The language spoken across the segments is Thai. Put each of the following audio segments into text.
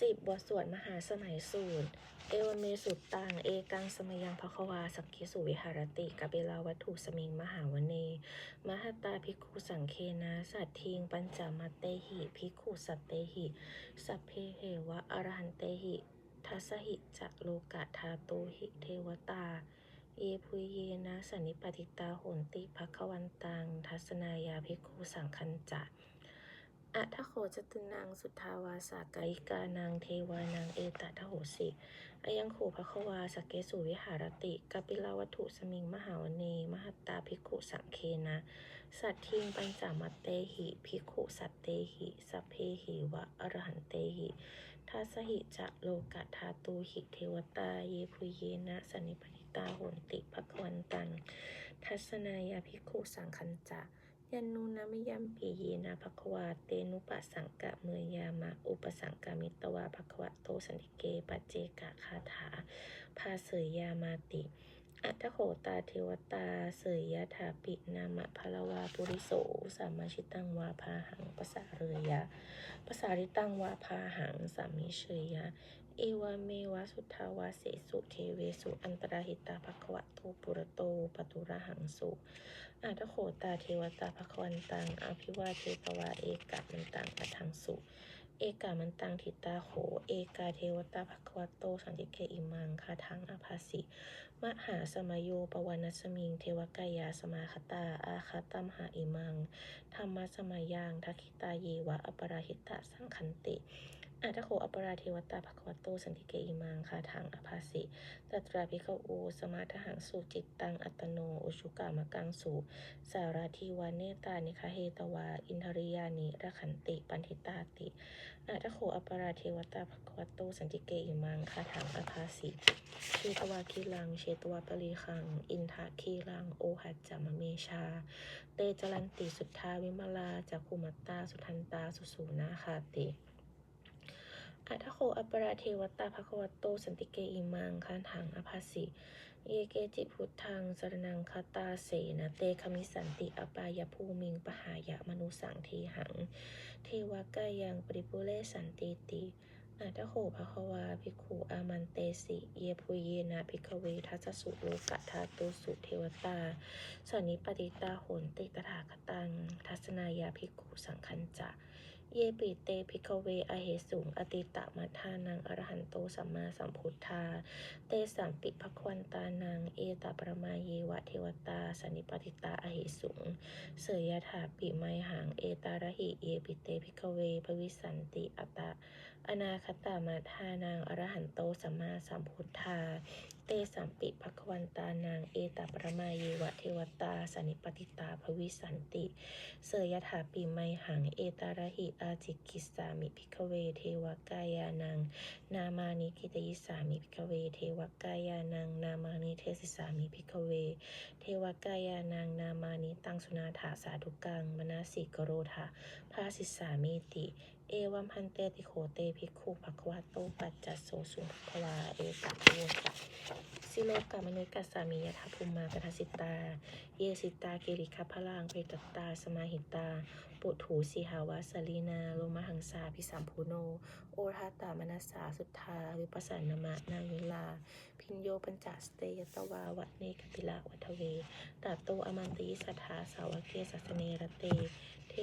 สิบบทสวดมหาสมัยสูตร เอวเมสุตตัง เอกังสมยังภควาสักกิสุวิหารติกะเบลาวัตถุสมิงมหาวเน มหตตาภิกขุสังเคนะสัตทิงปัญจมัตเตหิภิกขุสัตเตหิ สัพเพเหวะอรหันเตหิทัสหิจะโลกะธาโตหิเทวตา เยพุยเยนะสันนิปติตาโหนติภควันตัง ทัศนายาภิกขุสังคัญจะ อัทโขจตุนังสุทธาวาสากายิกานางเทวานางเอตทโหสิอายังโขภควาสเกสุวิหารติกปิลาวัตถุสมิงมหาวเน มหัตตาภิกขุสังเคนะ สัตทิงปัญจามัตเตหิภิกขุสัตเตหิสัพเพหิวะอรหันเตหิทัสหิจะโลกัตธาตูหิเทวตาเยพุเยนะสันิปติตาโหนติภควันตัง ทัศนายาภิกขุสังคัญจะ ยันนูนามยัมปียนะภควาเตนุปสังกะเมยามะอุปสังกามิตวาภควะโตสันติเกปัจเจกะคาถาภาเสยยามาติ อัตโขตาเทวตาเสยยถาปินามะพลวาปุริโสสามาชิตังวาพาหังภาษาเรยะภาษาริตังวาพาหังสามิเชยยะเอวาเมวะสุทธาวาเสสุเทเวสุอันตราหิตาภควะโตปุระโตปตุระหังสุอาทโขตาเทวตาภควันตังอภิวาเทตวาเอกะมันตังอัทังสุ เอกามันตังทิตาโข เอกาเทวตาภควโต สันติเกอิมังคาทังอภาสิมหาสมโยปวานัสมิง เทวกายาสมาคตา อาคาตัมหาอิมัง ธรรมสมายยังทักขิตาเยวะ อปราหิตะสังคันติ อัตโขอปราเทวตาภควโตสันติเกอิมังคาทังอภาสิตัตราภิกอูสมาทหังสุจิตตังอัตโนอุชุกามกังสุสาราทีวาเนตานิคาเฮตวา อินทริยานิระขันติปันทิตาติอัตโขอปราเทวตาภควโตสันติเกอิมังคาทังอภาสิเชตวาคีลังเชตวาปริคัง อินทาคีลังโอหัจจามเมชา เตจรันติสุทธาวิมลาจักขุมัตตาสุทันตาสุสูนาคาติ อัทโคอัปราเทวตาภควโต สันติเกอิมังคันถังอภาสิเยเกจิพุทธังสรนังคาตาเสนะเตคมิสันติอปายภูมิงปหายะมนุสังทีหัง เทวกายังปริปุเรสันติติอัตโขภควาภิกขุอามันเตสิ เยพุเยนะภิกเวทัสสุโลกะธาตุสุเทวตาสันนิปติตาโหนติตถาคตัง ทัศนายาภิกขุสังคัญจะ เยปิเตภิกเวอเหสุงอติตะมัทานังอรหันโตสัมมาสัมพุทธา เตสัมปิภควันตานัง เอตปรมาเยวะเทวตาสันิปติตาอเหสุง เสยยถาปิไมหัง เอตาระหิเยปิเตภิกเวภวิสันติอตตะ อนาคตามาทานังอรหันโตสัมมาสัมพุทธา เตสัมปิภควันตานังเอ ปรมาเยวะเทวตาสันิปติตาภวิสันติ เสยยถาปิไมหังเอตาระหิอาจิกิสามิภิกเวเทวกายานัง นามานิกิตยิสามิภิกเวเทวกายานัง นามานิเทศิสามิภิกเว เทวกายานังนามานิตังสุนาถาสาธุกังมนาสิกโรธาภาสิสามิติ เอวัมพันเตติโขเตภิกขุภควาโตปัจจัสโสสุภควาเอกะโวจะสิโลกามนุกัสสามิยถาภูมากทัสสิตา เยสิตาเกิริคพลังเปตตา สมาหิตา ปุถูสีหาวาสลีนา โลมหังสาพิสัมพูโน โอทาตามนัสสาสุทธาวิปัสสนามะนาวิลา พินโยปัญจสเตยตวาวัเนกปิลาวัทเวตัตโตอมันติสัทธาสาวเกสัสเนรเต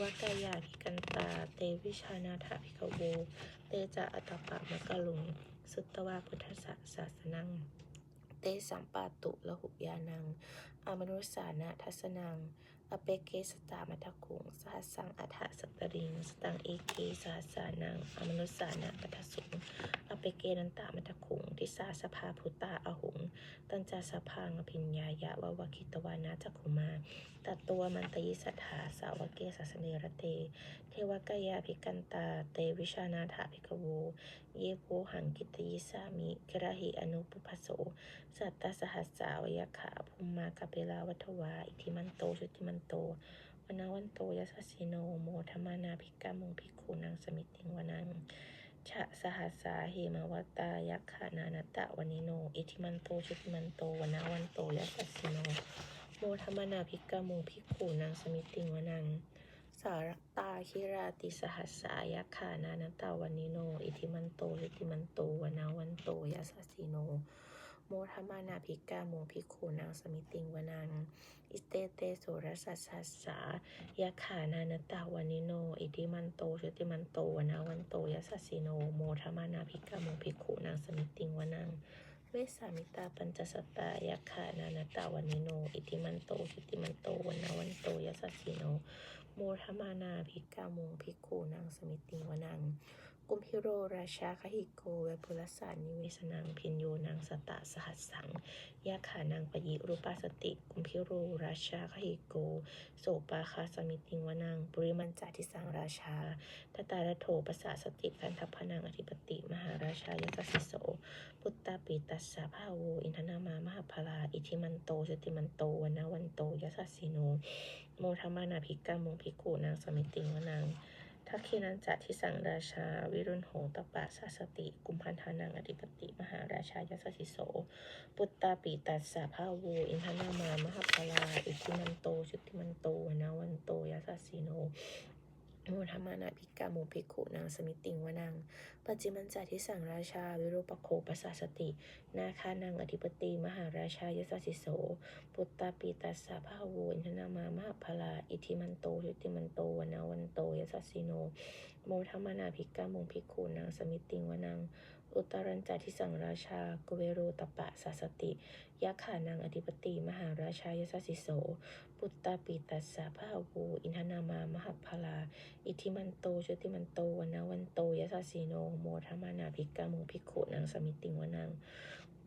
วกายาภิกันตา เตวิชานาถาภิกขโว เตจะอัตปะมะกะลุง สุตตวาพุทธศาสสนัง เตสัมปาตุละหุยานังอามนุสานะทัสนัง อเปเกสตามัทคุงสหัสังอัฏฐสัตตริง สตังเอเกสหัสานังอามนุสสานะปัทสุง อเปเกนันตามัทคุง ทิสาสภาพุตตาอหุง ตัญจาสพังอภิญญายะวาวคิตวานาจักขุมาตัตตัวมันตยิสัทธาสาวกเกสัสเนรเต เทวกายาภิกันตา เตวิชานาถาภิกขโว เยโวหังกิตยิสามิกระหิอนุปุพพโส สัตตสหัสสาวยขาภูมากาเปลาวัทวา อิทิมันโตชุติมันโตวนาวันโตยัสสิโนโมธรรมานาภิกามุงภิกขุนางสมิติงวนัง ชะสหัสสาเหมวัตตายักขานานตะวนิโน อิทิมันโตชุติมันโตวนาวันโตและสสสิโน โมธรรมนาภิกามูภิกขุนางสมิติงวนัง สารตาคิราติสหัสสายักขานานันตะวันิโน อิทิมันโตชุติมันโตวนาวันโตยาสสิโน โมทมานาภิกาโมภิกขุนางสมิติงวนัง อิเตเตโสรสัสสัสสายะขานานตาวันนิโน อิทิมันโตยุติมันโตวนาวันโตยาสสิโน โมทมานาภิกาโมภิกขุนางสมิติงวนังเวสามิตาปัญจสตายะขานานาตาวันิโน อิทิมันโตยุติมันโตวนาวันโตยาสสิโน โมทมานาภิกาโมภิกขุนางสมิติงวนัง กุมพิโรราชาคหิโกเวปุรสานิเวสนังพินโยนางสตะสหัสสังยาขานางปยิรูปาสติ กุมพิโรราชาคหิโก โสปาคาสมิติงวนังปริมันจาทิสังราชาตตาลโถปสาสติคันทัพพนังอธิปติ มหาราชายกัสสิโสพุตตาปิตัสสะภาโวอินทนามามหาพลาอิทิมันโตสติมันโตวนาวันโตยสัสสิโนโมทมานาภิกาโมภิกขุนางสมิติงวนัง ทักขินันจัทิสังราชา วิรุณโหตปะสาสติ กุมพันธานังอธิปติ มหาราชายสสิโส ปุตตาปีตัสสะภาวูอินทนามามหาพลาอิทิมันโตชุติมันโต นาวันโตยสัสสิโน โมธรรมานาภิกาโมภิกขุนางสมิติงวนังปัจจิมันจาทิสังราชา วิโรปโคปัสสสติ นาคานังอธิปติ มหาราชายสสิโส ปุตตาปิตัสสะภาโวอินทนามามหาพลา อิทิมันโตยุติมันโตวนาวันโตยสัสสิโน โมธรรมานาภิกาโมภิกขุนางสมิติงวนังอุตรัญจาทิสังราชากเวโรตปะสาสติ ยะขานังอธิปติ มหาราชายสสิโส ปุตตาปิตัสสะภาโวอินทนามามหาพลา อิทิมันโตชุติมันโตวนาวันโตยสัสสิโน โมทมานาภิกาโมภิกขุนางสมิติงวนัง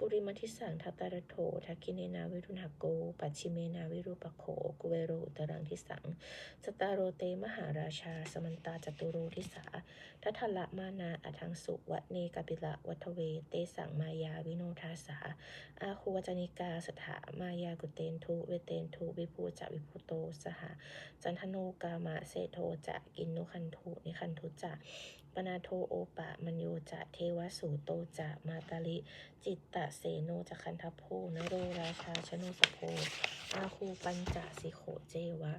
ปุริมัทิสังทัตตารโถทักกิเนนาวิรุณหโก ปัจฉิเมนาวิรูปโขกุเวโรอุตรังทิสัง สตาโรเตมหาราชา สมันตาจตุโรทิสาทัทละมานาอทังสุวะเนกปิละวัทเว เตสังมายาวิโนทาสาอาคูวจนิกาสถามายากุเตนทุเวเตนทุวิภูจะวิภูโตสหจันทโนกามะเสโทจะกินนุคันทุนิคันทุจะปนาโทโอปะมัญโยจะเทวสูโตจะมาตาลิ จิตตะเสโนจะคันทโพนโรราชาชนุสโพอาคูปัญจสิโขเจวะ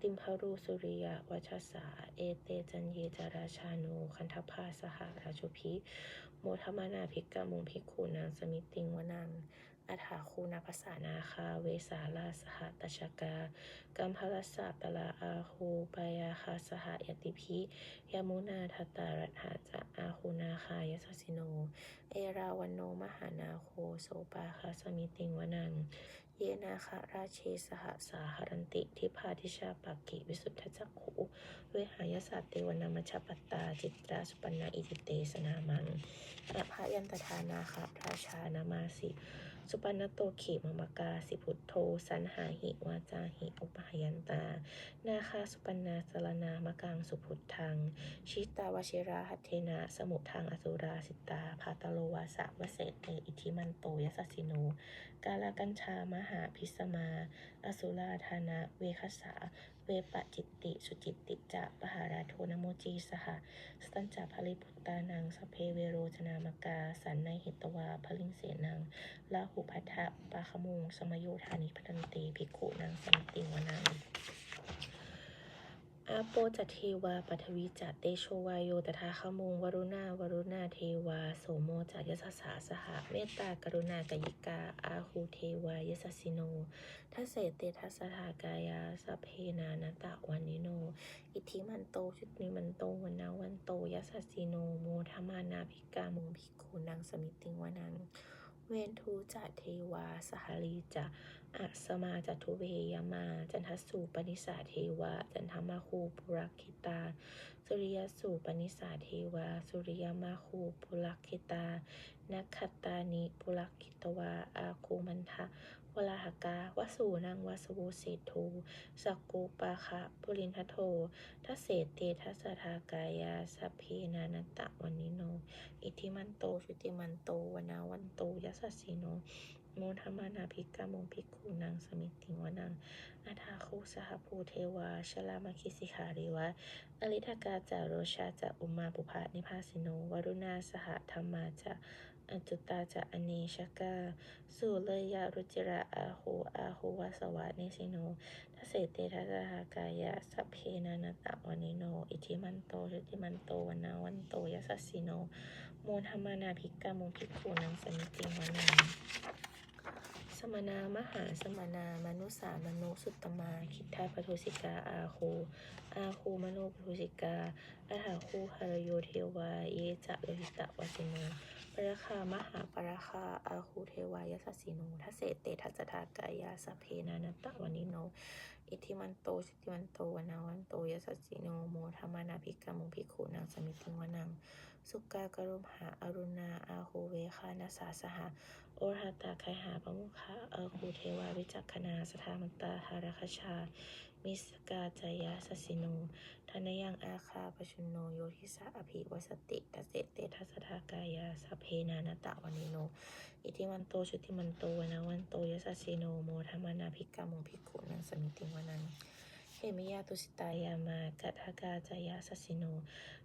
ติมพารูสุริยะวัชสา เอเตจันเยจาราชาโนคันทพาสหราชุพิโมทมานาภิกกามุงภิกขุนางสมิติงวนัง อัฏฐาคูนาภาษานาคา เวสาลาสหตชกา กัมพลสสะตลาอาคูปยาคาสหยติพิยามุนาทตารัตหาจะอาคูนาคายสสิโน เอราวันโนมหานาโคโสปาคาสมิติงวนัง เยนาคาราเชสหสาหรันติทิพาทิชาปากกิวิสุทธจักขุเวหายสัตเตวนามชปตาจิตราสุปันาอิติเตสนามังอภยันตทานาคาราชานามาสิ สุปันนโตขีมมกาสิพุทโธสันหาหิวาจาหิอุปหยันตา นาคาสุปันาสรนามกังสุพุทธัง ชิตาวชิราหัตเทนะ สมุทังอสุราสิตาภาตโลวาสะวเสตเตอิทิมันโตยสัสสิโนกาลกัญชามหาพิสมา อสุราธานะเวคสา เวปจิตติ สุจิตติจะปหาราโทนโมจีสหสตัญจาภริพุตตานังสเพเวโรจนามกา สันในหิตวาพลิงเสนังลาหุพัทธะปาขมุงสมโยธานิพันตีภิกขุนางสมิติงวนัง อาโปจัตเทวาปัทวีจัตเตโชวายโยตถาคมุงวรุณาวรุณาเทวาโสโมจัตยสสาสหะเมตตากรุณากยิกาอาหูเทวายสสสิโนทัสเสเตทัสถากายาสเพนานตะวันนิโน อิทิมันโตชุติมันโตวันนาวันโตยสสสิโนโมทมานาภิกามุงภิกขุนางสมิติงวนังเวนทูจะเทวาสหลีจะ อัสมาจัตุเวยมา จันทสูปนิสาเทวาจันทมาคูปุรักขิตา สุริยสูปนิสาเทวาสุริยมาคูปุรักขิตา นักขตานิปุรักขิตวา อาคูมันทะวลาหกาวสูนังวสวเศโทสักกูปาคะปุรินทโททัสเสเตทัสสทากายาสัพเพนานัตตะวันนิโน อิทิมันโตชุติมันโตวนาวันโตยัสสสิโน โมทมานาภิกามงภิกขุนางสมิติวนังอาทาคูสหภูเทวาชลามาคิสิขาริวะอลิทากาจาโรชาจะอุมาปุภานิพาสิโนวรุณาสหธรรมาจะอจุตาจะอเนชกาสุเลยยารุจิระอาโหอาโหวาสวะเนสิโนทเสเตทัสหากายะสัพเพนานตะวานิโน อิทิมันโตชุติมันโตวนาวันโตยัสสิโน โมธรรมานาภิกกามุภิกขุนังสมิติวานัง สมณามหาสมณามนุสามนุสุตตมา คิทธาปทุสิกาอาโคอาโคมโนปทุสิกาอาหาคูหารโยเทวา เยจะโลหิตะวสิโน ปรคามหาปรคาอาคูเทวายสัสสิโนทัสเสเตทัสสทากายาสเพนานัตตะวานิโน อิทิมันโตชิติมันโตวนาวันโตยัสสสิโนโมธรรมานาภิกามุภิกขุนังสมิติวนัง สุกากรุมหาอรุณาอาโหเวคานาสาสหะโอรหตาไคหาปมุขาอาคูเทวาวิจักขณาสถามันตาหารคชา มิสกาจายาสสิโนทนยังอาคาปชุนโนโยทิสาอภิวสติตเสเตทัสทากายาสเพนานตะวานิโน อิทิมันโตชุติมันโตวนาวันโตยสสสิโนโมธรรมานาภิกกามุภิกขุนังสมิติวานังเฮมิยาตุสิตายามากัทากาจายาสสิโน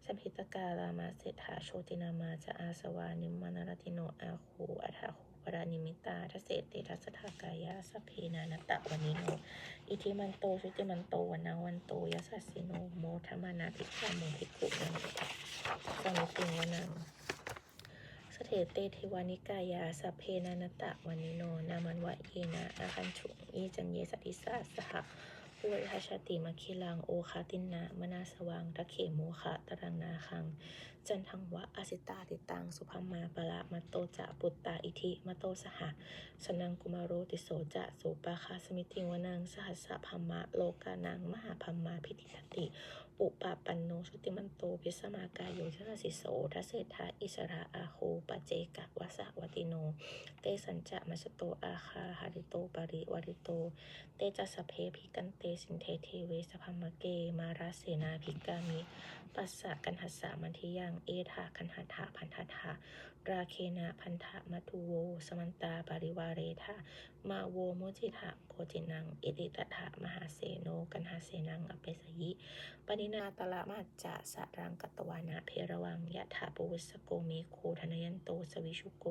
สัมพิตกาลามาเศรษฐาโชตินามาจะอาสวานิมมานารติโนอาคูอัฏฐาคู ปรานิมิตาทเสเตทัสทากายาสัพเพนานตะวานิโน อิทิมันโตชุติมันโตวนาวันโตยัสสสิโนโมธรรมนาภิกขามุภิกขุนังสมิติวานังสเถเตเทวานิกายาสัพเพนานตะวานิโน นามันวะเยนะอาคันฉุงอีจังเยสติสาสหะปุริหชติมคิลังโอคาตินนามนาสวังตะเขโมคะตรังนาคัง จันทังวะอสิตาติตัง สุภมมาปะละมะโตจะปุตตาอิทิมะโตสหะสนังกุมารโรติโสจะโสปาคาสมิติวนังสหัสสะพัมมะโลกานังมหาพัมมาพิติทติ อุปปันโนสุติมันโตพิสมากายโยชนะสิโสทัสเศธาอิสระอาโคปเจกะวะสะวติโน เตสัญจะมัสโตอาคาหาริโตปริวาริโต เตจัสสพเพภิกันเตสินเทเทเวสพัมะเกมาราเสนาภิกามิ ปัสสะกันหัสสะมันทิยังเอธาคันหัตถาพันธัตถาราเคนะพันธะมัทุโว สมันตาปริวาเรธามาโวมุจิทะโกจินัง เอติตถะมหาเสโนกันหาเสนังอเปสยิปณินาตละมาจจะสรังกตวานะเพระวังยะถาปุวสโกเมโคธนยันโตสวิชุโก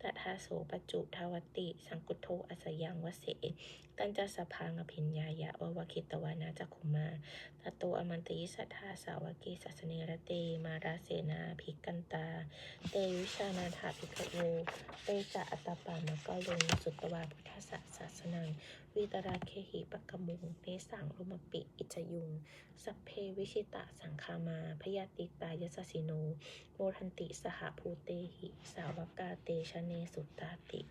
ตถาโสปจุทาวติ สังกุโทอสยังวเสตันจะสภางอภิญญายะววคิตวานาจักขุมาตโตอมันตยิสัทธาสาวกีสัสเนรเต มาราเสนาภิกันตา เตวิชานาถาภิกขโวเตจะอัตตปามะกะลงสุตตวาพุทธสสะศาสนังวิตราเคหิปกมุงเนสังลุมปิอิจยุง สัพเพวิชิตะสังคามาพยาติตายสสิโน โมทันติสหภูเตหิ สาวกาเตชะเนสุตตาติ